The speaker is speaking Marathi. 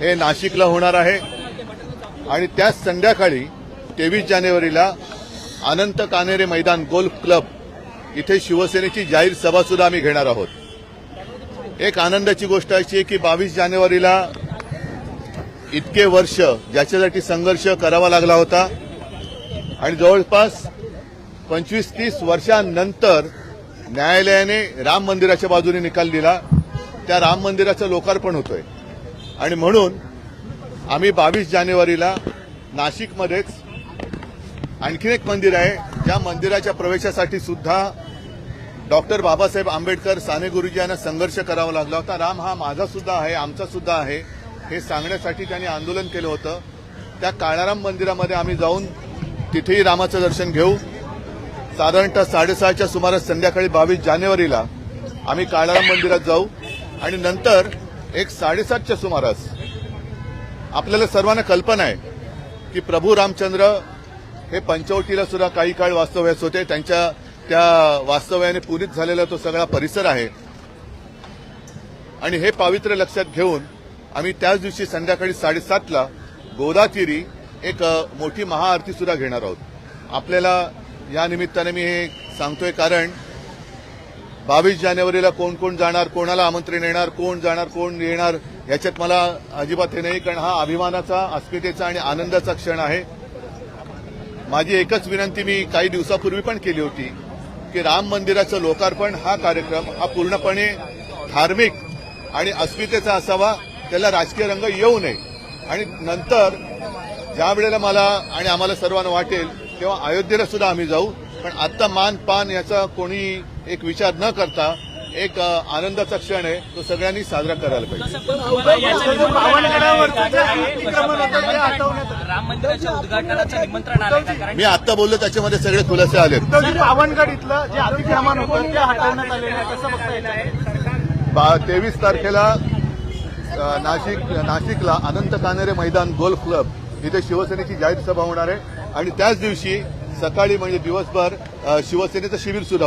हे नाशिकला होणार आहे. आणि त्याच संध्याकाळी तेवीस जानेवारीला अनंत कानेरे मैदान गोल्फ क्लब इथे शिवसेनेची जाहीर सभा सुद्धा आम्ही घेणार आहोत. एक आनंदाची गोष्ट अशी आहे की बावीस जानेवारीला इतके वर्ष ज्याच्यासाठी संघर्ष करावा लागला होता. आणि जवळपास पंचवीस तीस वर्षांनंतर न्यायालयाने राम मंदिराच्या बाजूने निकाल दिला. त्या राम मंदिराचं लोकार्पण होतोय. आणि म्हणून आम्ही बावीस जानेवारीला नाशिकमध्येच आणखीन एक मंदिर आहे. ज्या मंदिराच्या प्रवेशासाठी सुद्धा डॉक्टर बाबासाहेब आंबेडकर साने गुरुजी यांना संघर्ष करावा लागला होता. राम हा माझा सुद्धा आहे आमचा सुद्धा आहे हे सांगण्यासाठी त्यांनी आंदोलन केलं होतं. त्या काळाराम मंदिरामध्ये आम्ही जाऊन तिथेही रामाचं दर्शन घेऊ. साधारणतः साडेसहाच्या सुमारास संध्याकाळी बावीस जानेवारीला आम्ही काळाराम मंदिरात जाऊ. आणि नंतर एक साडेसातच्या सुमारास आपल्याला सर्वांना कल्पना आहे की प्रभू रामचंद्र हे पंचवटीला सुद्धा काही काळ वास्तव्यास होते. त्यांच्या त्या वास्तव्याने पुरीत झालेला तो सगळा परिसर आहे. आणि हे पावित्र्य लक्षात घेऊन आम्ही त्याच दिवशी संध्याकाळी साडेसातला गोदातीरी एक मोठी महाआरती सुद्धा घेणार आहोत. आपल्याला या निमित्ताने मी हे सांगतोय कारण बावीस जानेवारीला कोण कोण जाणार कोणाला आमंत्रण येणार कोण जाणार कोण येणार याच्यात मला अजिबात हे नाही कारण हा अभिमानाचा अस्मितेचा आणि आनंदाचा क्षण आहे. माझी एकच विनंती मी काही दिवसापूर्वी पण केली होती की राम मंदिराचं लोकार्पण हा कार्यक्रम हा पूर्णपणे धार्मिक आणि अस्मितेचा असावा त्याला राजकीय रंग येऊ नये. आणि नंतर ज्या वेळेला मला आणि आम्हाला सर्वांना वाटेल तेव्हा अयोध्येला सुद्धा आम्ही जाऊ. पण आत्ता मान पान याचा कोणी एक विचार न करता एक आनंदाचा क्षण आहे तो सगळ्यांनी साजरा करायला पाहिजे. आलं. मी आत्ता बोललो त्याच्यामध्ये सगळे खुलासे उद्धवजी पावनगड इथलं जे अतिक्रमण होतं ते हटवण्यात आलेलं आहे. कसं बघता येईल? तेवीस तारखेला नाशिक नाशिकला अनंत कानेरे मैदान गोल्फ क्लब इथे शिवसेनेची जाहीर सभा होणार आहे. आणि त्याच दिवशी सकाळी म्हणजे दिवसभर शिवसेनेचं शिबिर सुद्धा